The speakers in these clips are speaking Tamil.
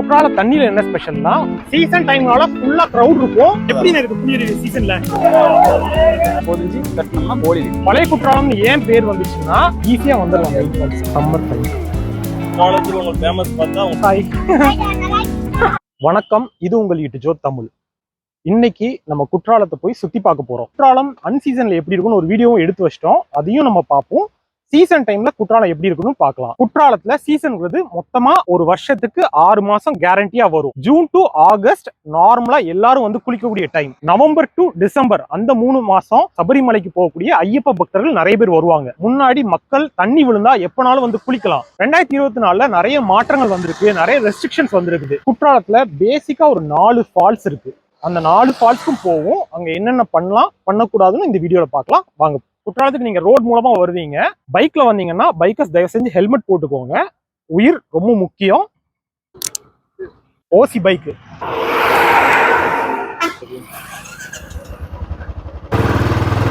குற்றால தண்ணியில என்ன ஸ்பெஷல்னா சீசன் டைம்னால ஃபுல்லா க்ரௌட் இருக்கும். எப்படி இருக்கு புளியருவி சீசன்ல பொதிஞ்சு கட்டினோம்னா கோழி பழைய குற்றாலம் ஏன் பேர் வந்துச்சுன்னா ஈஸியா வந்துடலாம். சம்மர் டைம் காலேஜில் உங்களுக்கு ஃபேமஸ் பார்த்தா வணக்கம் இது உங்கள் ஈட்டு ஜோ தமிழ். இன்னைக்கு நம்ம குற்றாலத்தை போய் சுத்தி பார்க்க போறோம். குற்றாலம் அன்சீசன்ல எப்படி இருக்கும்னு ஒரு வீடியோவும் எடுத்து வச்சிட்டோம். அதையும் நம்ம பார்ப்போம். சீசன் டைம்ல குற்றாலம் எப்படி இருக்குன்னு பார்க்கலாம். குற்றாலத்துல சீசன்ங்கிறது மொத்தமா ஒரு வருஷத்துக்கு ஆறு மாசம் கேரண்டியா வரும். ஜூன் டு ஆகஸ்ட் நார்மலா எல்லாரும் வந்து குளிக்கக்கூடிய டைம் நவம்பர் டு டிசம்பர் அந்த மூணு மாசம் சபரிமலைக்கு போகக்கூடிய ஐயப்ப பக்தர்கள் நிறைய பேர் வருவாங்க. முன்னாடி மக்கள் தண்ணி விழுந்தா எப்பனாலும் வந்து குளிக்கலாம். ரெண்டாயிரத்தி இருபத்தி நாலுல நிறைய மாற்றங்கள் வந்திருக்கு. நிறைய ரெஸ்ட்ரிக்ஷன்ஸ் வந்திருக்குது. குற்றாலத்துல பேசிக்கா ஒரு நாலு ஃபால்ஸ் இருக்கு. அந்த நாலு ஃபால்ஸ்க்கும் போவோம். அங்க என்னென்ன பண்ணலாம் பண்ணக்கூடாதுன்னு இந்த வீடியோல பார்க்கலாம். வாங்க குற்றாலத்துக்கு நீங்க ரோட் மூலமா வருவீங்க. பைக்ல வந்தீங்கன்னா பைக்கர்ஸ் தயவு செஞ்சு ஹெல்மெட் போட்டுக்கோங்க. உயிர் ரொம்ப முக்கியம். ஓசி பைக்கு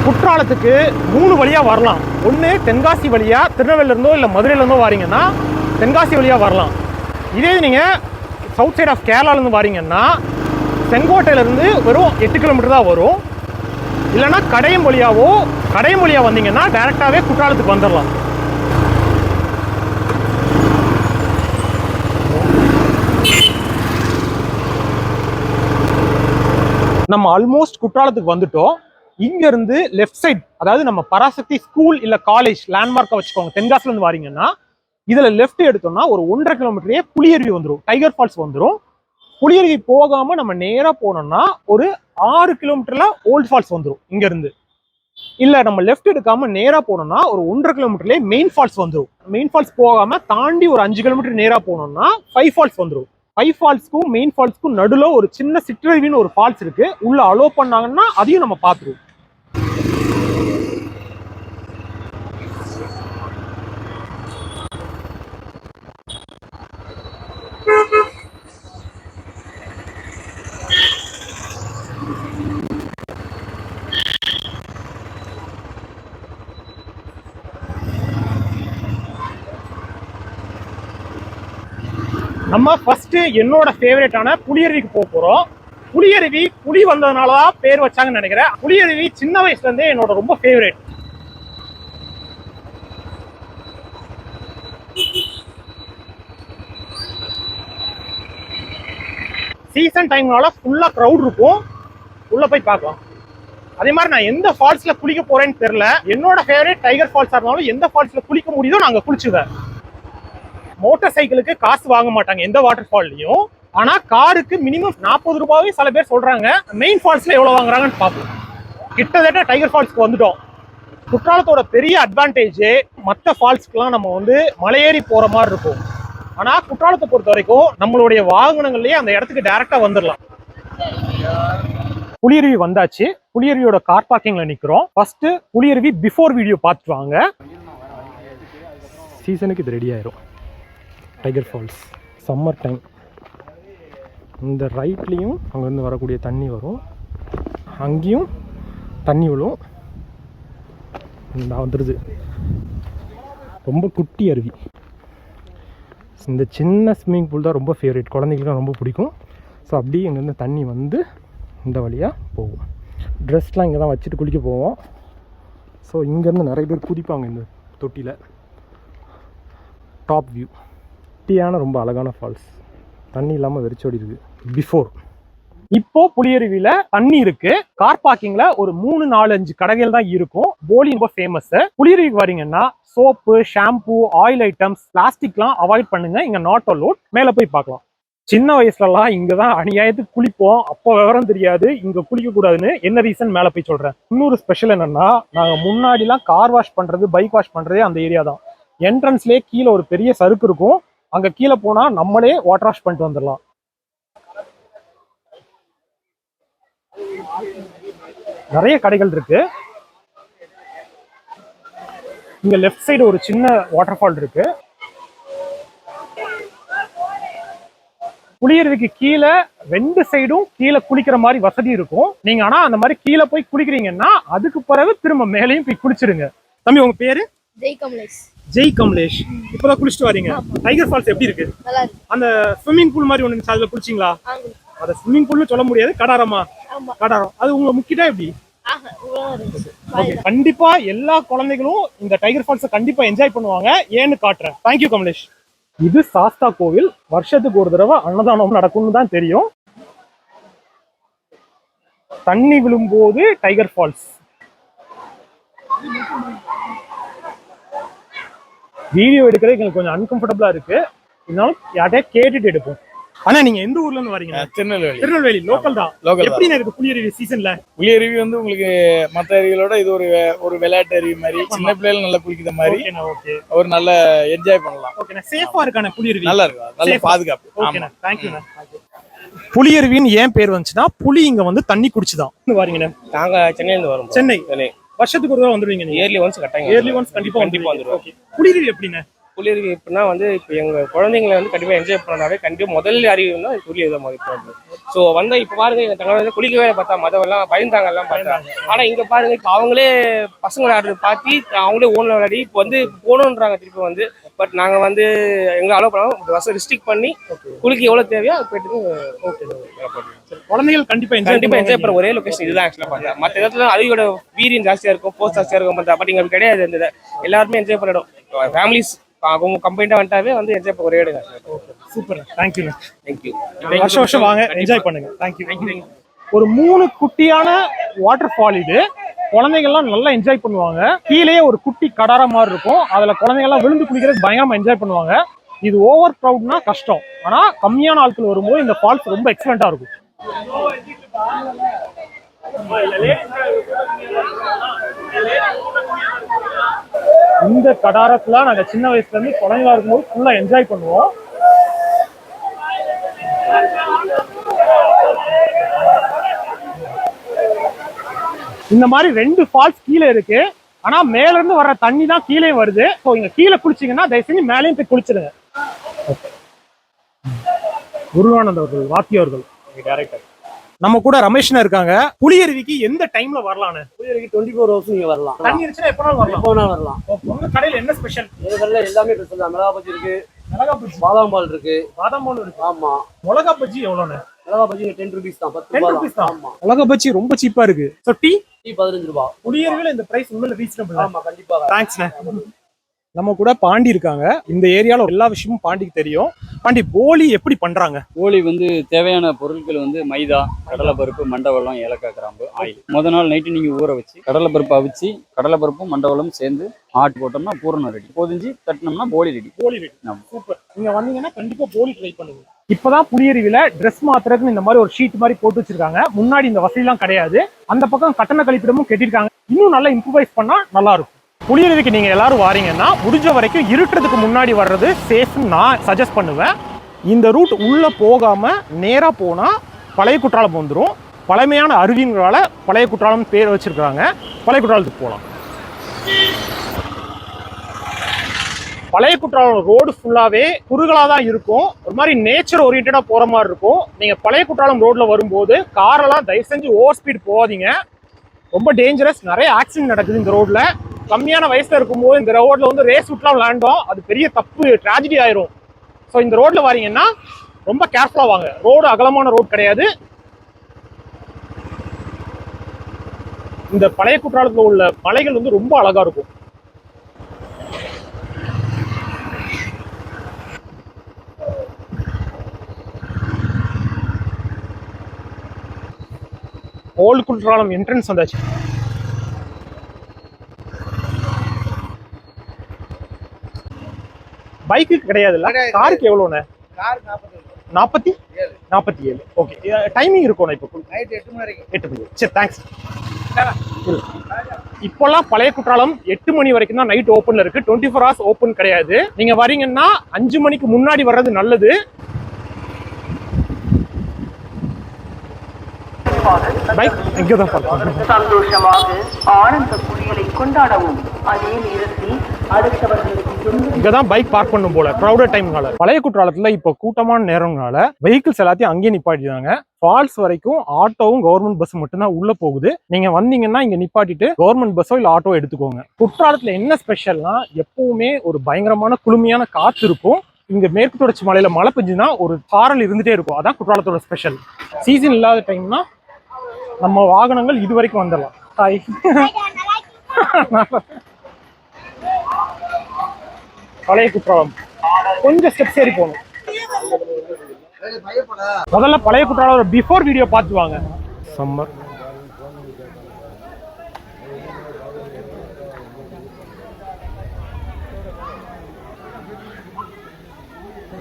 குற்றாலத்துக்கு மூணு வழியா வரலாம். ஒன்று தென்காசி வழியா திருநெல்வேலில இருந்தோ இல்லை மதுரையில இருந்தோ வாரீங்கன்னா தென்காசி வழியா வரலாம். இதே நீங்க சவுத் சைட் ஆஃப் கேரளால இருந்து வாரீங்கன்னா செங்கோட்டையில இருந்து வெறும் எட்டு கிலோமீட்டர் தான் வரும். இல்லைன்னா கடையம் வழியாவோ கடையம் வழியாக வந்தீங்கன்னா டேரெக்டாகவே குற்றாலத்துக்கு வந்துடலாம் நம்ம ஆல்மோஸ்ட் குற்றாலத்துக்கு வந்துட்டோம். இங்கேருந்து லெஃப்ட் சைட் அதாவது நம்ம பராசக்தி ஸ்கூல் இல்லை காலேஜ் லேண்ட்மார்க்கை வச்சுக்கோங்க தென்காசிலேருந்து வாரீங்கன்னா இதில் லெஃப்ட் எடுத்தோம்னா ஒரு ஒன்றரை கிலோமீட்டரே புளியருவி வந்துடும் டைகர் ஃபால்ஸ் வந்துடும் புளியருவி போகாமல் நம்ம நேராக போனோம்னா ஒரு ஆறு கிலோமீட்டர்ல ஓல்ட் ஃபால்ஸ் வந்துடும் இங்க இருந்து இல்ல நம்ம லெஃப்ட் எடுக்காம நேரா போனோம்னா ஒரு ஒன்றரை கிலோமீட்டர்லயே மெயின் ஃபால்ஸ் வந்துடும் மெயின் ஃபால்ஸ் போகாம தாண்டி ஒரு அஞ்சு கிலோமீட்டர் நேரா போனோம்னா ஃபைவ் ஃபால்ஸ் வந்துடும் ஃபைவ் ஃபால்ஸ்க்கும் மெயின் ஃபால்ஸ்க்கும் நடுவில் ஒரு சின்ன சிற்றறிவின்னு ஒரு ஃபால்ஸ் இருக்கு. உள்ள அலோவ் பண்ணாங்கன்னா அதையும் நம்ம பார்த்துருவோம். நம்ம ஃபர்ஸ்ட் என்னோட ஃபேவரேட்டான புளியருவிக்கு போக போறோம். புளியருவி புளி வந்ததுனால தான் பேர் வச்சாங்கன்னு நினைக்கிறேன். புளியருவி சின்ன வயசுல இருந்தே என்னோட ரொம்ப ஃபேவரட் சீசன் டைம்னால ஃபுல்லா க்ரௌட் இருக்கும். உள்ள போய் பார்க்கலாம். அதே மாதிரி நான் எந்த ஃபால்ஸ்ல குளிக்க போறேன்னு தெரில என்னோட ஃபேவரேட் டைகர் ஃபால்ஸாக இருந்தாலும் எந்த ஃபால்ஸில் குளிக்க முடியுதோ நாங்க குளிச்சுவேன். மோட்டார் சைக்கிளுக்கு காசு வாங்க மாட்டாங்க எந்த வாட்டர் ஃபால்லையும் ஆனா காருக்கு மினிமம் நாற்பது ரூபாவே சில பேர் சொல்றாங்க மெயின் ஃபால்ஸ்ல எவ்வளவு வாங்குறாங்கன்னு பார்ப்போம். கிட்டத்தட்ட டைகர் ஃபால்ஸ்க்கு வந்துட்டோம். குற்றாலத்தோட பெரிய அட்வான்டேஜ் மற்ற ஃபால்ஸ்க்குலாம் நம்ம வந்து மலையேறி போற மாதிரி இருக்கும். ஆனா குற்றாலத்தை பொறுத்த வரைக்கும் நம்மளுடைய வாகனங்கள்லயே அந்த இடத்துக்கு டைரக்டா வந்துடலாம் புளியருவி வந்தாச்சு. புளியருவியோட கார் பார்க்கிங்ல நிக்கிறோம். ஃபர்ஸ்ட் புளியருவி பிஃபோர் வீடியோ பார்த்துட்டு வாங்க. சீசனுக்கு இது ரெடி ஆயிரும். டைகர் ஃபால்ஸ் சம்மர் டைம் இந்த ரைட்லேயும் அங்கேருந்து வரக்கூடிய தண்ணி வரும். அங்கேயும் தண்ணி விழும். நான் வந்துடுது ரொம்ப குட்டி அருவி. இந்த சின்ன ஸ்விம்மிங் பூல் தான் ரொம்ப ஃபேவரேட் குழந்தைங்களுக்குலாம் ரொம்ப பிடிக்கும். ஸோ அப்படியே இங்கேருந்து தண்ணி வந்து இந்த வழியாக போகும். ட்ரெஸ்லாம் இங்கே தான் வச்சுட்டு குளிக்க போவோம். ஸோ இங்கேருந்து நிறைய பேர் குதிப்பாங்க இந்த தொட்டியில். டாப் வியூ குட்டியான ரொம்ப அழகான ஃபால்ஸ் தண்ணி இல்லாமல் வெறிச்சோடி இருக்கு. பிஃபோர் இப்போ புளியருவியில தண்ணி இருக்கு. கார் பார்க்கிங்ல ஒரு மூணு நாலு அஞ்சு கடைகள் தான் இருக்கும். போலி ரொம்ப ஃபேமஸ் புளியருவிக்கு வரீங்கன்னா சோப்பு ஷாம்பு ஆயில் ஐட்டம்ஸ் பிளாஸ்டிக்லாம் அவாய்ட் பண்ணுங்க. இங்க நாட் அலோட் மேல போய் பார்க்கலாம். சின்ன வயசுலலாம் இங்கே தான் அநியாயத்துக்கு குளிப்போம். அப்போ விவரம் தெரியாது. இங்க குளிக்க கூடாதுன்னு என்ன ரீசன் மேல போய் சொல்றேன். இன்னொரு ஸ்பெஷல் என்னன்னா நாங்க முன்னாடிலாம் கார் வாஷ் பண்றது பைக் வாஷ் பண்றதே அந்த ஏரியா தான். என்ட்ரன்ஸ்லேயே கீழே ஒரு பெரிய சறுக்கு இருக்கும். அங்க கீழே போனா நம்மளே வாட்டர் வாஷ் பண்ணிட்டு வந்துடலாம். நிறைய கடைகள் இருக்கு. இங்க லெஃப்ட் சைடு ஒரு சின்ன வாட்டர் ஃபால் இருக்கு. குளியறதுக்கு கீழே ரெண்டு சைடும் கீழே குளிக்கிற மாதிரி வசதி இருக்கும். நீங்க ஆனா அந்த மாதிரி கீழே போய் குளிக்கிறீங்கன்னா அதுக்கு பிறகு திரும்ப மேலேயும் போய் குளிச்சிருங்க. தம்பி உங்க பேரு? ஜெய் கமலேஷ். ஜெய் கமலேஷ். இப்பதான் குளிச்சுட்டு வரீங்க. டைகர் ஃபால்ஸ் எப்படி இருக்கு? அந்த ஸ்விம்மிங் பூல் மாதிரி ஒன்று இருந்துச்சு அதுல குளிச்சிங்களா? அதை ஸ்விம்மிங் பூல்னு சொல்ல முடியாது கடாரமா? கடாரம். அது உங்களை முக்கிட்டா எப்படி? கண்டிப்பா எல்லா குழந்தைகளும் இந்த டைகர் ஃபால்ஸை கண்டிப்பா என்ஜாய் பண்ணுவாங்க. ஏன்னு காட்டுறேன். Thank you Kamlesh. இது சாஸ்தா கோவில். வருஷத்துக்கு ஒரு தடவை அன்னதானம் நடக்கும்னு தான் தெரியும். தண்ணி விழும்போது டைகர் ஃபால்ஸ் வீடியோ எடுக்கிறது எங்களுக்கு கொஞ்சம் அன்கம்ஃபர்டபுளா இருக்கு. இருந்தாலும் யார்கிட்டயா கேட்டுட்டு எடுப்போம். ஆனா நீங்க எந்த ஊர்ல இருந்து வரீங்க? திருநெல்வேலி. திருநெல்வேலி லோக்கல் தான். எப்படி இருக்கு புளியருவி சீசன்ல புளியருவி வந்து உங்களுக்கு மத்த அருவிகளோட இது ஒரு ஒரு விளையாட்டு அருவி மாதிரி. சின்ன பிள்ளைகள் நல்லா குளிக்கிற மாதிரி. ஓகே ஒரு நல்ல என்ஜாய் பண்ணலாம். ஓகேண்ணா சேஃபா இருக்கான புளியருவி நல்லா இருக்கும் நல்ல Safe. பாதுகாப்பு. ஓகேண்ணா தேங்க்யூண்ணா புளியருவின்னு ஏன் பேர் வந்துச்சுன்னா புலி இங்க வந்து தண்ணி குடிச்சுதான். வரீங்கண்ணா நாங்க சென்னையில இருந்து வரோம் சென்னை? சென்னை. வருஷத்துக்கு ஒரு தடவை வந்துருவீங்க நீங்க? இயர்லி ஒன்ஸ் கட்டாயம் இயர்லி ஒன்ஸ் கண்டிப்பா கண்டிப்பா வந்துருவீங்க வந்துருவோம் ஓகே புளியருவி எப்படிண்ணே? எப்படின்னா வந்து இப்போ எங்க குழந்தைங்களை வந்து கண்டிப்பா என்ஜாய் பண்ணனாவே கண்டிப்பா முதல் அறிவுன்னா இதை மாதிரி தோணுது ஸோ வந்தா இப்போ பாருங்க எங்க தங்க வந்து குளிக்கவே பார்த்தா மதவெல்லாம் பயந்தாங்க எல்லாம் பார்த்தா. ஆனா இங்க பாருங்க இப்போ அவங்களே பசங்க விளையாடுறது பார்த்து அவங்களே ஓன் விளையாடி இப்போ வந்து போகணுன்றாங்க திருப்பி வந்து. பட் நாங்க வந்து எங்களை அலோவ் பண்ணாம பஸ் ரிஸ்ட்ரிக்ட் பண்ணி குளிக்க எவ்வளவு தேவையோ அது போயிட்டு ஓகே குழந்தைகள் கண்டிப்பா என்ஜாய் கண்டிப்பா என்ஜாய் பண்ண ஒரே லொகேஷன் இதுதான் ஆக்சுவலா பார்த்தா மற்ற இடத்துல அருவியோட வீரியம் ஜாஸ்தியா இருக்கும் போஸ்ட் ஜாஸ்தியா இருக்கும் பார்த்தா பட் இங்க அப்படி கிடையாது இந்த. எல்லாருமே என்ஜாய் பண்ணிடும் ஃபேமிலிஸ் அவங்க கம்பைண்டா வந்துட்டாவே வந்து என்ஜாய் பண்ண ஒரே இடம். சூப்பர் தேங்க்யூண்ணா தேங்க்யூ வருஷம் வருஷம் வாங்க என்ஜாய் பண்ணுங்க. தேங்க்யூ ஒரு மூணு குட்டியான வாட்டர் ஃபால் இது. குழந்தைங்கள்லாம் நல்லா என்ஜாய் பண்ணுவாங்க. கீழேயே ஒரு குட்டி கடார மாதிரி இருக்கும். அதில் குழந்தைங்கள்லாம் விழுந்து குளிக்கிறது பயங்கரமாக என்ஜாய் பண்ணுவாங்க. இது ஓவர் க்ரௌட்னா கஷ்டம். ஆனால் கம்மியான ஆட்கள் வரும்போது இந்த ஃபால்ஸ் ரொம்ப எக்ஸலண்ட்டாக இருக்கும். இந்த கடாரத்தில் நாங்கள் சின்ன வயசுலேருந்து குழந்தைங்களா இருக்கும்போது ஃபுல்லாக என்ஜாய் பண்ணுவோம். இந்த மாதிரி ரெண்டு ஃபால்ஸ் கீழே இருக்கு. ஆனா மேல இருந்து வர்ற தண்ணி தான் கீழே வருது. ஸோ இங்க கீழே குளிச்சீங்கன்னா தயவு செஞ்சு மேலேயும் போய் குளிச்சிடுங்க குருவானந்த் அவர்கள் வாத்தி அவர்கள் டேரக்டர் நம்ம கூட ரமேஷ்னா இருக்காங்க. புளியருவிக்கு எந்த டைம்ல வரலான்னு புளியருக்கு டுவெண்ட்டி ஃபோர் ஹவர்ஸ் நீங்க வரலாம். தண்ணி இருந்துச்சுன்னா எப்போ வரலாம். எப்போ வரலாம். உங்க கடையில என்ன ஸ்பெஷல் இதுல எல்லாமே ஸ்பெஷல் தான். மிளகா பஜ்ஜி இருக்கு. மிளகா பஜ்ஜி. பாதாம் பால் இருக்கு. பாதாம் பால் இருக்கு. ஆமா. மிளகா பஜ்ஜி எவ்வளோன்னு மிளகா பஜ்ஜி டென் ருபீஸ் தான். பத்து டென் ருபீஸ் தான். ஆமா. மிளகா பஜ்ஜி ரொம்ப சீப்பா இருக்கு. ஸோ டீ பதினஞ்சு ரூபா. புளியருவில இந்த பிரைஸ் உண்மையில ரீசனபிள் ஆமா கண்டிப்பா தேங்க்ஸ்ண்ணே நம்ம கூட பாண்டி இருக்காங்க. இந்த ஏரியால எல்லா விஷயமும் பாண்டிக்கு தெரியும். பாண்டி போலி எப்படி பண்றாங்க? கோழி வந்து தேவையான பொருட்கள் வந்து மைதா கடலைப்பருப்பு மண்டவெல்லம் ஏலக்காய் கிராம்பு ஆயில். முத நாள் நைட்டு நீங்கள் ஊற வச்சு கடலைப்பருப்பு அவிச்சு கடலைப்பருப்பும் மண்டவெல்லம் சேர்ந்து ஆட்டு போட்டோம்னா பூரணம் ரெடி பொதிஞ்சு தட்டினோம்னா போலி ரெடி போலி ரெடி. சூப்பர் நீங்க வந்தீங்கன்னா கண்டிப்பா போலி ட்ரை பண்ணுங்க. இப்பதான் புளியருவில ட்ரெஸ் மாத்துறதுக்கு இந்த மாதிரி ஒரு ஷீட் மாதிரி போட்டு வச்சிருக்காங்க. முன்னாடி இந்த வசதிலாம் கிடையாது. அந்த பக்கம் கட்டண கழிப்பிடமும் கட்டிருக்காங்க இன்னும் நல்லா இம்ப்ரூவைஸ் பண்ணா நல்லா இருக்கும். புளியறதுக்கு நீங்கள் எல்லாரும் வாரீங்கன்னா முடிஞ்ச வரைக்கும் இருட்டுறதுக்கு முன்னாடி வர்றது சேஃப்னு நான் சஜஸ்ட் பண்ணுவேன். இந்த ரூட் உள்ளே போகாமல் நேராக போனால் பழைய குற்றாலம் வந்துடும் பழமையான அருவிங்களால் பழைய குற்றாலம் பேர் வச்சுருக்காங்க பழைய குற்றாலத்துக்கு போகலாம் பழைய குற்றாலம் ரோடு ஃபுல்லாகவே குறுகலாக தான் இருக்கும். ஒரு மாதிரி நேச்சர் ஓரியன்டாக போகிற மாதிரி இருக்கும். நீங்கள் பழைய குற்றாலம் ரோட்டில் வரும்போது காரெல்லாம் தயவு செஞ்சு ஓவர் ஸ்பீட் போகாதீங்க. ரொம்ப டேஞ்சரஸ் நிறைய ஆக்சிடென்ட் நடக்குது இந்த ரோட்டில் கம்மியான வயசுல இருக்கும்போது இந்த ரோட்ல வந்து ரேஸ் விட்டுலாம் விளாண்டோம் அது பெரிய தப்பு ட்ராஜடி ஆயிரும். ஸோ இந்த ரோட்ல வரீங்கன்னா ரொம்ப கேர்ஃபுல்லா வாங்க. ரோடு அகலமான ரோடு கிடையாது. இந்த பழைய குற்றாலத்தில் உள்ள மலைகள் வந்து ரொம்ப அழகா இருக்கும். ஓல்டு குற்றாலம் என்ட்ரன்ஸ் வந்தாச்சு. பைக்கு கிடையாதுல்ல? காருக்கு எவ்வளோண்ணே நாற்பத்தி? நாற்பத்தி ஏழு. ஓகே டைமிங் இருக்கும் இப்போ எட்டு மணி சரி தேங்க்ஸ் இப்போல்லாம் பழைய குற்றாலம் எட்டு மணி வரைக்கும் தான் நைட் ஓப்பன்ல இருக்கு. டுவெண்ட்டி ஃபோர் ஹவர்ஸ் ஓப்பன் கிடையாது. நீங்க வரீங்கன்னா அஞ்சு மணிக்கு முன்னாடி வர்றது நல்லது. பைக் தான் சந்தோஷமாக ஆனந்த குளியலை கொண்டாடவும். அதே நேரத்தில் இங்கதான் பைக் பார்க் பண்ணும் போல. க்ரௌடட் டைம்னால பழைய குற்றாலத்துல இப்போ கூட்டமான நேரம்னால வெஹிக்கிள்ஸ் எல்லாத்தையும் அங்கேயே நிப்பாட்டிடுறாங்க ஃபால்ஸ் வரைக்கும் ஆட்டோவும் கவர்மெண்ட் பஸ் மட்டும்தான் உள்ள போகுது. நீங்க வந்தீங்கன்னா இங்க நிப்பாட்டிட்டு கவர்மெண்ட் பஸ்ஸோ இல்ல ஆட்டோ எடுத்துக்கோங்க. குற்றாலத்துல என்ன ஸ்பெஷல்னா எப்பவுமே ஒரு பயங்கரமான குளுமையான காத்து இருக்கும். இங்க மேற்கு தொடர்ச்சி மலையில மழை பெஞ்சுன்னா ஒரு சாரல் இருந்துட்டே இருக்கும். அதான் குற்றாலத்தோட ஸ்பெஷல் சீசன் இல்லாத டைம்னா நம்ம வாகனங்கள் இது வரைக்கும் வந்துடலாம். ஹாய் பழைய குற்றாலம். கொஞ்சம் ஸ்டெப்ஸ் ஏறி போகணும். முதல்ல பழைய குற்றாலம் பிஃபோர் வீடியோ பார்த்து வாங்க. சம்மர்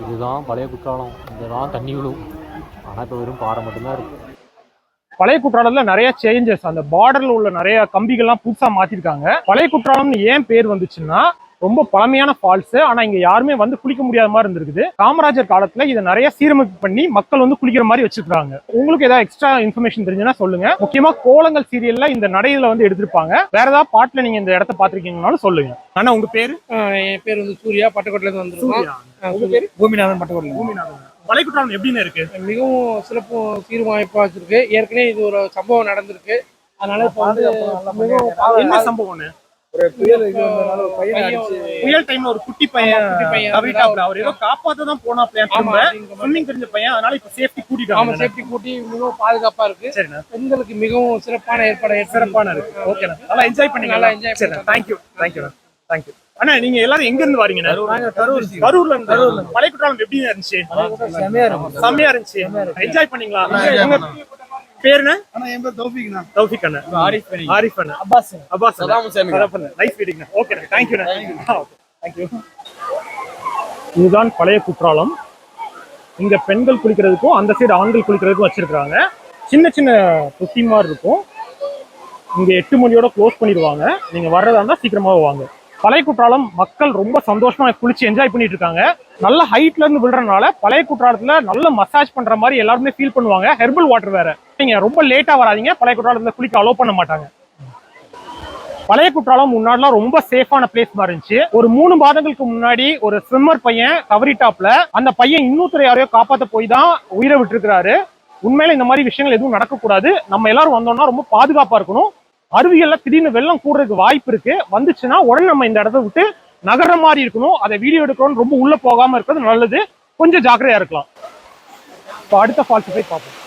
இதுதான் பழைய குற்றாலம். இதுதான் தண்ணி விழும். ஆனால் இப்போ வெறும் பாறை மட்டும்தான் இருக்கு. பழைய குற்றாலத்துல நிறைய சேஞ்சஸ் அந்த பார்டர்ல உள்ள நிறைய கம்பிகள்லாம் புதுசா மாத்திருக்காங்க. பழைய குற்றாலம்னு ஏன் பேர் வந்துச்சுன்னா ரொம்ப பழமையான ஃபால்ஸ் ஆனா இங்க யாருமே வந்து குளிக்க முடியாத மாதிரி இருந்திருக்குது. காமராஜர் காலத்துல இதை நிறைய சீரமைப்பு பண்ணி மக்கள் வந்து குளிக்கிற மாதிரி வச்சிருக்காங்க. உங்களுக்கு ஏதாவது எக்ஸ்ட்ரா இன்ஃபர்மேஷன் தெரிஞ்சுன்னா சொல்லுங்க. முக்கியமா கோலங்கள் சீரியல்ல இந்த நடையில வந்து எடுத்திருப்பாங்க. வேற ஏதாவது பாட்டுல நீங்க இந்த இடத்த பாத்திருக்கீங்கனாலும் சொல்லுங்க. ஆனா உங்க பேரு? என் பேர் வந்து சூர்யா பட்டுக்கோட்டையில இருந்து வந்திருக்கோம். உங்க பேரு? பூமிநாதன் பட்டகோட்டை பூமிநாதன். எப்படின்னு இருக்கு? மிகவும் சிறப்பும் சீர்வாய்ப்பா வச்சிருக்கு. ஏற்கனவே இது ஒரு சம்பவம் நடந்திருக்கு. அதனால இப்போ வந்து என்ன சம்பவம் ஒரு புயல் டைம்ல ஒரு குட்டி பையன் குட்டி பையன் தவிட்டாப்ல அவர் ஏதோ காப்பாத்த தான் போனா ஆமா. ஸ்விம்மிங் தெரிஞ்ச பையன் அதனால இப்ப சேஃப்டி ஆமா கூட்டிட்டாங்க சேஃப்டி கூட்டி மிகவும் பாதுகாப்பா இருக்கு. சரிண்ணா. பெண்களுக்கு மிகவும் சிறப்பான ஏற்பாடு சிறப்பான இருக்கு. ஓகேண்ணா நல்லா என்ஜாய் பண்ணீங்க நல்லா சரிண்ணா. பண்ணோம். தேங்க்யூ தேங்க்யூண்ணா தேங்க்யூ அண்ணா. நீங்க எல்லாரும் எங்க இருந்து கரூர் கரூர்ல இருந்து. கரூர்ல பழைய குற்றாலம் எப்படி இருந்துச்சு? செமையா இருந்துச்சு. என்ஜாய் பண்ணீங்களா? பேருண்ணா ஆனா என் பேர் தௌஃபிக் தான் தௌஃபிக் அண்ணா. ஆரிஃப் பண்ணி ஆரிஃப் அண்ணா. அப்பாஸ். அப்பாஸ் சதாம் சாமி. நைஸ் மீட்டிங்ண்ணா ஓகேண்ணா தேங்க்யூண்ணா தேங்க்யூ இதுதான் பழைய குற்றாலம். இங்க பெண்கள் குளிக்கிறதுக்கும் அந்த சைடு ஆண்கள் குளிக்கிறதுக்கும் வச்சிருக்காங்க சின்ன சின்ன தொட்டி மாதிரி இருக்கும். இங்க எட்டு மணியோட க்ளோஸ் பண்ணிடுவாங்க. நீங்க வர்றதா இருந்தா சீக்கிரமாவே வாங்க. பழைய குற்றாலம் மக்கள் ரொம்ப சந்தோஷமா குளிச்சு என்ஜாய் பண்ணிட்டு இருக்காங்க. நல்ல ஹைட்ல இருந்து விழுறதுனால பழைய குற்றாலத்துல நல்ல மசாஜ் பண்ற மாதிரி எல்லாருமே ஃபீல் பண்ணுவாங்க. ஹெர்பல் வாட்டர் வேற. நீங்க ரொம்ப லேட்டா வராதீங்க. பழைய குற்றாலத்தில் குளிக்க அலோவ் பண்ண மாட்டாங்க. பழைய குற்றாலம் முன்னாடிலாம் ரொம்ப சேஃபான பிளேஸ் மாதிரி இருந்துச்சு. ஒரு மூணு மாதங்களுக்கு முன்னாடி ஒரு ஸ்விம்மர் பையன் தவறிட்டாப்ல அந்த பையன் இன்னொருத்தர் யாரையோ காப்பாத்த போய் தான் உயிரை விட்டுருக்கிறாரு. உண்மையில இந்த மாதிரி விஷயங்கள் எதுவும் நடக்கக்கூடாது. நம்ம எல்லாரும் வந்தோம்னா ரொம்ப பாதுகாப்பா இருக்கணும். அருவிகள்ல திடீர்னு வெள்ளம் கூடுறதுக்கு வாய்ப்பு இருக்கு. வந்துச்சுன்னா உடனே நம்ம இந்த இடத்த விட்டு நகர்ற மாதிரி இருக்கணும். அதை வீடியோ எடுக்கணும்னு ரொம்ப உள்ள போகாம இருக்கிறது நல்லது. கொஞ்சம் ஜாக்கிரதையா இருக்கலாம். இப்போ அடுத்த ஃபால்ஸ் போய் பார்ப்போம்.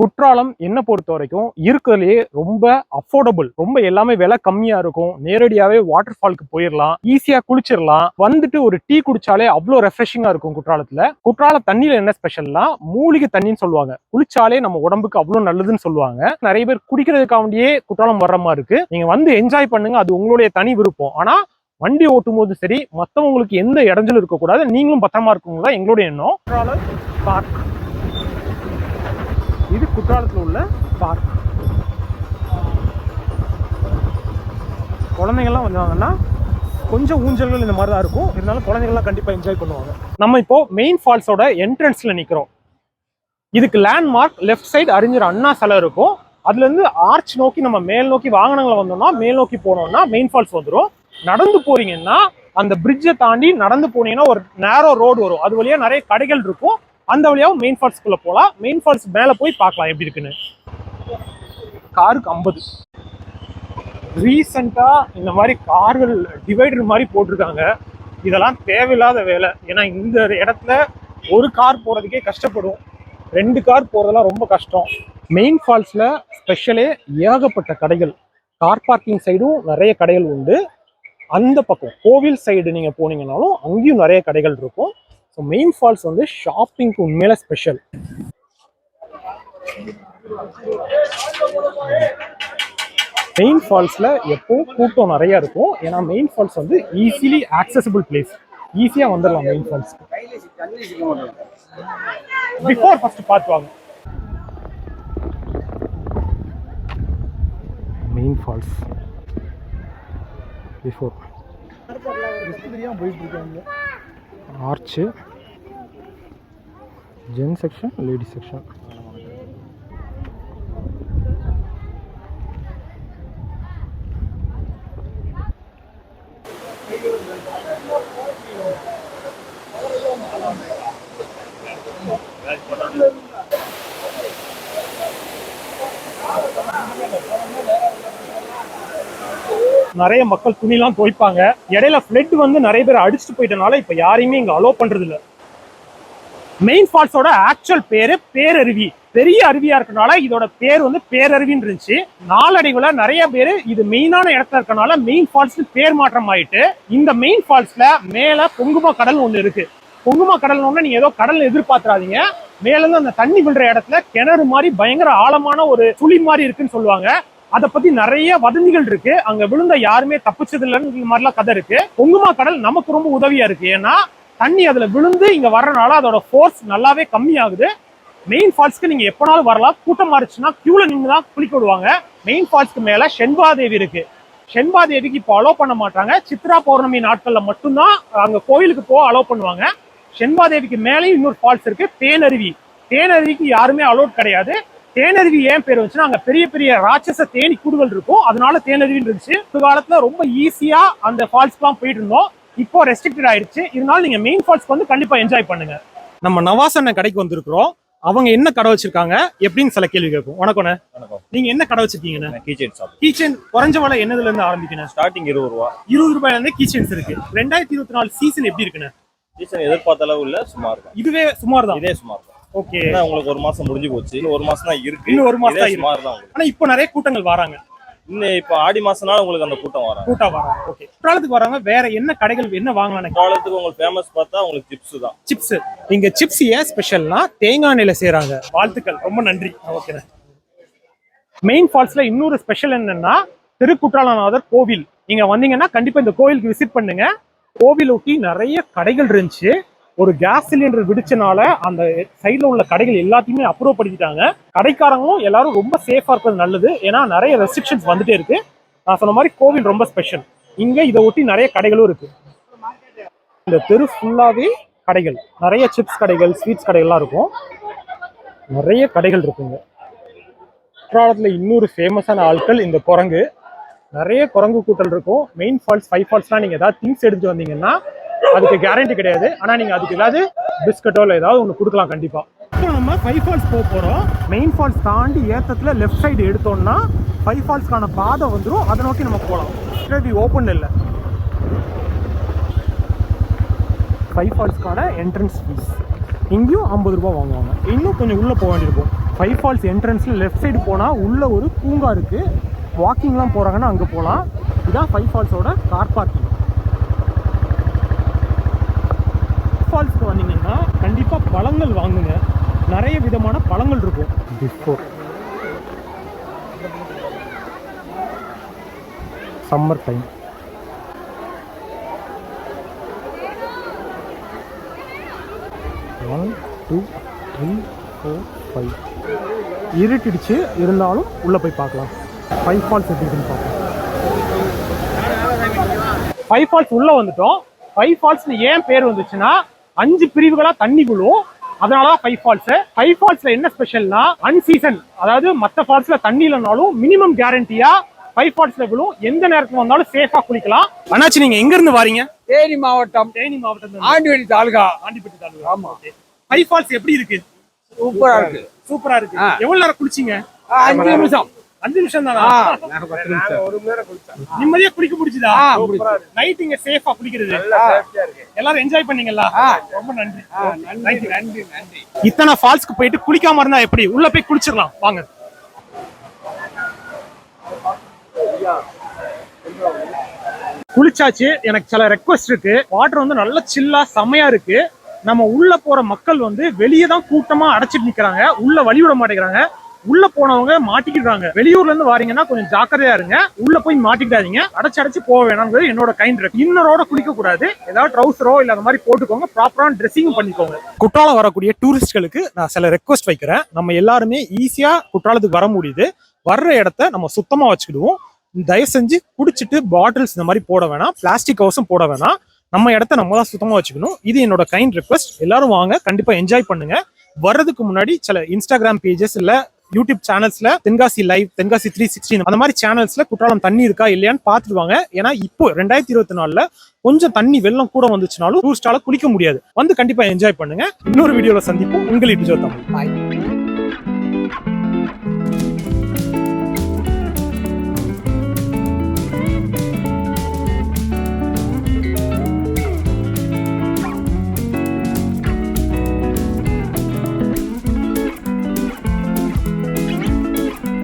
குற்றாலம் என்ன பொறுத்த வரைக்கும் இருக்கிறதுலயே ரொம்ப அஃபோர்டபுள் ரொம்ப எல்லாமே விலை கம்மியா இருக்கும். நேரடியாவே வாட்டர் ஃபால்க்கு போயிடலாம் ஈஸியா குளிச்சிடலாம் வந்துட்டு ஒரு டீ குடிச்சாலே அவ்வளோ ரெஃப்ரெஷிங்கா இருக்கும் குற்றாலத்துல. குற்றால தண்ணியில என்ன ஸ்பெஷல்னா மூலிகை தண்ணின்னு சொல்லுவாங்க. குளிச்சாலே நம்ம உடம்புக்கு அவ்வளோ நல்லதுன்னு சொல்லுவாங்க. நிறைய பேர் குடிக்கிறதுக்காண்டியே குற்றாலம் வர்ற மாதிரி இருக்கு. நீங்க வந்து என்ஜாய் பண்ணுங்க அது உங்களுடைய தனி விருப்பம். ஆனா வண்டி ஓட்டும் போது சரி மத்தவங்களுக்கு எந்த இடைஞ்சலும் இருக்கக்கூடாது. நீங்களும் பத்திரமா இருக்கணும் தான் எங்களுடைய எண்ணம். குற்றாலம் பார்க் இது குற்றாலத்தில் உள்ள பார்க் குழந்தைங்கள்லாம் வந்தாங்கன்னா கொஞ்சம் ஊஞ்சல்கள் இந்த மாதிரி தான் இருக்கும். இருந்தாலும் குழந்தைங்கள்லாம் கண்டிப்பாக என்ஜாய் பண்ணுவாங்க. நம்ம இப்போ மெயின் ஃபால்ஸோட என்ட்ரன்ஸில் நிற்கிறோம் இதுக்கு லேண்ட்மார்க் லெஃப்ட் சைடு அறிஞர் அண்ணா சிலை இருக்கும். அதுலேருந்து ஆர்ச் நோக்கி நம்ம மேல் நோக்கி வாகனங்களை வந்தோம்னா மேல் நோக்கி போனோம்னா மெயின் ஃபால்ஸ் வந்துடும் நடந்து போறீங்கன்னா அந்த பிரிட்ஜை தாண்டி நடந்து போனீங்கன்னா ஒரு நேரோ ரோடு வரும். அது வழியா நிறைய கடைகள் இருக்கும். அந்த வழியாகவும் மெயின் ஃபால்ஸ்க்குள்ளே போகலாம் மெயின் ஃபால்ஸ் மேலே போய் பார்க்கலாம் எப்படி இருக்குன்னு. காருக்கு ஐம்பது. ரீசெண்டா இந்த மாதிரி கார்கள் டிவைடர் மாதிரி போட்டிருக்காங்க. இதெல்லாம் தேவையில்லாத வேலை. ஏன்னா இந்த இடத்துல ஒரு கார் போகிறதுக்கே கஷ்டப்படும். ரெண்டு கார் போகிறதெல்லாம் ரொம்ப கஷ்டம். மெயின் ஃபால்ஸில் ஸ்பெஷலே ஏகப்பட்ட கடைகள். கார் பார்க்கிங் சைடும் நிறைய கடைகள் உண்டு. அந்த பக்கம் கோவில் சைடு நீங்கள் போனீங்கனாலும் அங்கேயும் நிறைய கடைகள் இருக்கும். ஸோ மெயின் ஃபால்ஸ் வந்து ஷாப்பிங்க்கு உண்மையில ஸ்பெஷல் மெயின் ஃபால்ஸில் எப்போ கூட்டம் நிறைய இருக்கும் ஏன்னா மெயின் ஃபால்ஸ் வந்து ஈஸிலி ஆக்சசபிள் பிளேஸ் ஈஸியாக வந்துடலாம் மெயின் ஃபால்ஸ் பிஃபோர் ஃபர்ஸ்ட் பார்த்து வாங்க. மெயின் ஃபால்ஸ் பிஃபோர் போயிட்டு இருக்காங்க. Arch gen section lady section நிறைய மக்கள் துணிலாம் துவைப்பாங்க. இடையில ஃப்ளட் வந்து நிறைய பேர் அடிச்சுட்டு போயிட்டனால இப்போ யாரையுமே இங்கே அலோ பண்ணுறது இல்லை மெயின் ஃபால்ஸோட ஆக்சுவல் பேரு பேரருவி. பெரிய அருவியா இருக்கனால இதோட பேர் வந்து பேரருவின்னு இருந்துச்சு. நாளடைவுல நிறைய பேர் இது மெயினான இடத்துல இருக்கனால மெயின் ஃபால்ஸ் பேர் மாற்றம் ஆயிட்டு இந்த மெயின் ஃபால்ஸ்ல மேல பொங்குமா கடல் ஒண்ணு இருக்கு. பொங்குமா கடல் ஒண்ணு நீங்க ஏதோ கடல் எதிர்பார்த்துறாதீங்க மேலேருந்து அந்த தண்ணி விழுற இடத்துல கிணறு மாதிரி பயங்கர ஆழமான ஒரு துளி மாதிரி இருக்குன்னு சொல்லுவாங்க. அதை பத்தி நிறைய வதந்திகள் இருக்கு. அங்க விழுந்த யாருமே தப்பிச்சது இல்லைன்னு மாதிரிலாம் கதை இருக்கு. பொங்குமா கடல் நமக்கு ரொம்ப உதவியா இருக்கு. ஏன்னா தண்ணி அதுல விழுந்து இங்க வர்றனால அதோட ஃபோர்ஸ் நல்லாவே கம்மியாகுது. மெயின் ஃபால்ஸ்க்கு நீங்க எப்பனாலும் வரலாம். கூட்டமா இருந்துச்சுன்னா கியூல நின்று தான் குளிக்க விடுவாங்க. மெயின் ஃபால்ஸ்க்கு மேல செண்பாதேவி இருக்கு. செண்பாதேவிக்கு இப்போ அலோவ் பண்ண மாட்டாங்க. சித்ரா பௌர்ணமி நாட்கள்ல மட்டும்தான் அங்க கோயிலுக்கு போக அலோவ் பண்ணுவாங்க. செண்பாதேவிக்கு மேலேயும் இன்னொரு ஃபால்ஸ் இருக்கு. தேனருவி. தேனருவிக்கு யாருமே அலோட் கிடையாது. தேனருவி ஏன் பேர் வந்துச்சுன்னா அங்க பெரிய பெரிய ராட்சச தேனி கூடுகள் இருக்கும். அதனால தேனருவின்னு இருந்துச்சு. ஒரு காலத்துல ரொம்ப ஈஸியா அந்த ஃபால்ஸ்க்குலாம் போயிட்டு இருந்தோம். இப்போ ரெஸ்ட்ரிக்டட் ஆயிடுச்சு. இருந்தாலும் நீங்க மெயின் ஃபால்ஸ்க்கு வந்து கண்டிப்பா என்ஜாய் பண்ணுங்க. நம்ம நவாசண்ண கடைக்கு வந்திருக்கிறோம். அவங்க என்ன கடை வச்சிருக்காங்க? எப்படின்னு சில கேள்வி கேட்போம். வணக்கம்ண்ணே. வணக்கம். நீங்க என்ன கடை வச்சிருக்கீங்கண்ணே? கீச்சைன் ஷாப் கீச்சன் குறைஞ்ச விலை என்னதுல இருந்து ஆரம்பிக்கணும் ஸ்டார்டிங் இருபது ரூபா. இருபது ரூபாயில இருந்து கீச்சன்ஸ் இருக்கு. ரெண்டாயிரத்தி இருபத்தி நாலு சீசன் எப்படி இருக்குண்ணே? சீசன் எதிர்பார்த்த அளவு இல்ல சுமார் இதுவே சுமார் தான். இதே சுமார் தான். ஓகே ஏன்னா உங்களுக்கு ஒரு மாசம் முடிஞ்சு போச்சு. இன்னும் ஒரு மாசம் தான் இருக்கு. இன்னும் ஒரு மாசம் தான். சுமார் தான் உங்களுக்கு. ஆனா இப்போ நிறைய கூட்டங்கள் வராங்க. இன்னும் இப்ப ஆடி மாசம்னால உங்களுக்கு அந்த கூட்டம் வராங்க கூட்டம் வராங்க ஓகே குற்றாலத்துக்கு வராங்க. வேற என்ன கடைகள் என்ன வாங்கலாம் காலத்துக்கு உங்களுக்கு ஃபேமஸ் பார்த்தா உங்களுக்கு சிப்ஸ் தான். சிப்ஸ் இங்க சிப்ஸ் ஏன் ஸ்பெஷல்னா தேங்காய் எண்ணெயில செய்றாங்க. வாழ்த்துக்கள். ரொம்ப நன்றி. ஓகே மெயின் ஃபால்ஸ்ல இன்னொரு ஸ்பெஷல் என்னன்னா திருக்குற்றாலநாதர் கோவில். நீங்க வந்தீங்கன்னா கண்டிப்பா இந்த கோவிலுக்கு விசிட் பண்ணுங்க. கோவில் ஒட்டி நிறைய கடைகள் இருந்துச்சு. ஒரு கேஸ் சிலிண்டர் விடுச்சனால அந்த சைடில் உள்ள கடைகள் எல்லாத்தையுமே அப்ரூவ் படுத்திட்டாங்க கடைக்காரங்களும் எல்லாரும் ரொம்ப சேஃபாக இருக்கிறது நல்லது. ஏன்னா நிறைய ரெஸ்ட்ரிக்ஷன்ஸ் வந்துட்டே இருக்கு. நான் சொன்ன மாதிரி கோவில் ரொம்ப ஸ்பெஷல் இங்கே இதை ஒட்டி நிறைய கடைகளும் இருக்கு. இந்த தெரு ஃபுல்லாகவே கடைகள். நிறைய சிப்ஸ் கடைகள் ஸ்வீட்ஸ் கடைகள்லாம் இருக்கும். நிறைய கடைகள் இருக்குங்க. குற்றாலத்தில் இன்னொரு ஃபேமஸான ஆட்கள் இந்த குரங்கு. நிறைய குரங்கு கூட்டல் இருக்கும். மெயின் ஃபால்ஸ் ஃபைவ் ஃபால்ஸ்லாம் நீங்கள் ஏதாவது திங்ஸ் எடுத்து வந்தீங்கன்னா அதுக்கு கேரண்டி கிடையாது. ஆனா நீங்க அதுக்கு ஏதாவது பிஸ்கட்டோ இல்லை ஏதாவது ஒன்று கொடுக்கலாம் கண்டிப்பா. இப்போ நம்ம ஃபைவ் ஃபால்ஸ் போக போறோம். மெயின் ஃபால்ஸ் தாண்டி ஏத்தத்துல லெஃப்ட் சைடு எடுத்தோம்னா ஃபைவ் ஃபால்ஸ்க்கான பாதை வந்துடும் அதை நோக்கி நம்ம போகலாம். இது ஓப்பன் இல்லை. ஃபைவ் ஃபால்ஸ்க்கான என்ட்ரன்ஸ் ஃபீஸ் இங்கேயும் ஐம்பது ரூபா வாங்குவாங்க. இன்னும் கொஞ்சம் உள்ளே போக வேண்டியிருக்கும். ஃபைவ் ஃபால்ஸ் என்ட்ரன்ஸில் லெஃப்ட் சைடு போனால் உள்ளே ஒரு பூங்கா இருக்குது வாக்கிங்லாம் போகிறாங்கன்னா அங்கே போகலாம் இதுதான் ஃபைவ் ஃபால்ஸோட கார் பார்க்கிங் ஃபால்ஸ்க்கு வந்தீங்கன்னா கண்டிப்பாக பழங்கள் வாங்குங்க. நிறைய விதமான பழங்கள் இருக்கும். Before summer time one two three four five இருட்டிடுச்சு. இருந்தாலும் உள்ளே போய் பார்க்கலாம். ஃபைவ் ஃபால்ஸ் எப்படி இருக்குன்னு பார்க்கலாம். ஃபைவ் ஃபால்ஸ் உள்ளே வந்துட்டோம். ஃபைவ் ஃபால்ஸ்னு ஏன் பேர் வந்துச்சுன்னா அஞ்சு பிரிவுகளாக தண்ணி விழும் அதனால தான் ஃபைவ் ஃபால்ஸ் ஃபைவ் ஃபால்ஸ்ல என்ன ஸ்பெஷல்னா அன்சீசன் அதாவது மற்ற ஃபால்ஸ்ல தண்ணி இல்லைனாலும் மினிமம் கேரண்டியா ஃபைவ் ஃபால்ஸ்ல விழும். எந்த நேரத்துல வந்தாலும் சேஃபா குளிக்கலாம். அண்ணாச்சி நீங்க எங்க இருந்து வாரீங்க? தேனி மாவட்டம். தேனி மாவட்டத்துல ஆண்டிவெளி தாலுகா. ஆண்டிப்பட்டி தாலுகா. ஆமா. ஃபைவ் ஃபால்ஸ் எப்படி இருக்கு? சூப்பரா இருக்கு. சூப்பரா இருக்கு. எவ்வளவு நேரம் குளிச்சீங்க? அஞ்சு நிமிஷம். அஞ்சு நிமிஷம் தானா? நிம்மதியா குளிக்க முடிச்சுதா நைட் இங்க சேஃபா குளிக்கிறது. எல்லாரும் என்ஜாய் பண்ணீங்களா ரொம்ப நன்றி. நன்றி நன்றி நன்றி. இத்தனை ஃபால்ஸ்க்கு போயிட்டு குளிக்காம இருந்தா எப்படி? உள்ள போய் குளிச்சிடலாம் வாங்க. குளிச்சாச்சு. எனக்கு சில ரெக்வஸ்ட் இருக்கு. வாட்டர் வந்து நல்ல சில்லா செமையா இருக்கு. நம்ம உள்ள போற மக்கள் வந்து வெளியே தான் கூட்டமா அடைச்சிட்டு நிக்கிறாங்க. உள்ள வழி விட மாட்டேங்கிறாங்க. உள்ள போனவங்க மாட்டிக்கிறாங்க வெளியூர்ல இருந்து வாரீங்கன்னா கொஞ்சம் ஜாக்கிரதையா இருங்க. உள்ள போய் மாட்டிக்கிட்டாதீங்க அடைச்சு அடைச்சு போக வேணாம்ங்கிறது என்னோட கைண்ட் இருக்கு இன்னரோட குளிக்க கூடாது ஏதாவது ட்ரௌசரோ இல்ல அந்த மாதிரி போட்டுக்கோங்க. ப்ராப்பரான ட்ரெஸ்ஸிங் பண்ணிக்கோங்க. குற்றாலம் வரக்கூடிய டூரிஸ்ட்களுக்கு நான் சில ரெக்வஸ்ட் வைக்கிறேன். நம்ம எல்லாருமே ஈஸியா குற்றாலத்துக்கு வர முடியுது. வர்ற இடத்த நம்ம சுத்தமா வச்சுக்கிடுவோம். தயவு செஞ்சு குடிச்சிட்டு பாட்டில்ஸ் இந்த மாதிரி போட வேணாம். பிளாஸ்டிக் ஹவுஸும் போட வேணாம். நம்ம இடத்த நம்ம தான் சுத்தமாக வச்சுக்கணும். இது என்னோட கைண்ட் ரிக்வஸ்ட் எல்லாரும் வாங்க. கண்டிப்பாக என்ஜாய் பண்ணுங்க. வர்றதுக்கு முன்னாடி சில இன்ஸ்டாகிராம் பேஜஸ் இல்லை YouTube சேனல்ஸ்ல Tenkasi live Tenkasi three sixteen அந்த மாதிரி சேனல்ஸ்ல குற்றாலம் தண்ணி இருக்கா இல்லையான்னு பாத்துருவாங்க ஏன்னா இப்போ ரெண்டாயிரத்தி இருபத்தி நாலுல கொஞ்சம் தண்ணி வெள்ளம் கூட வந்துச்சுனாலும் டூரிஸ்டால குளிக்க முடியாது. வந்து கண்டிப்பா என்ஜாய் பண்ணுங்க. இன்னொரு வீடியோல சந்திப்போம். உங்கள் இட்டு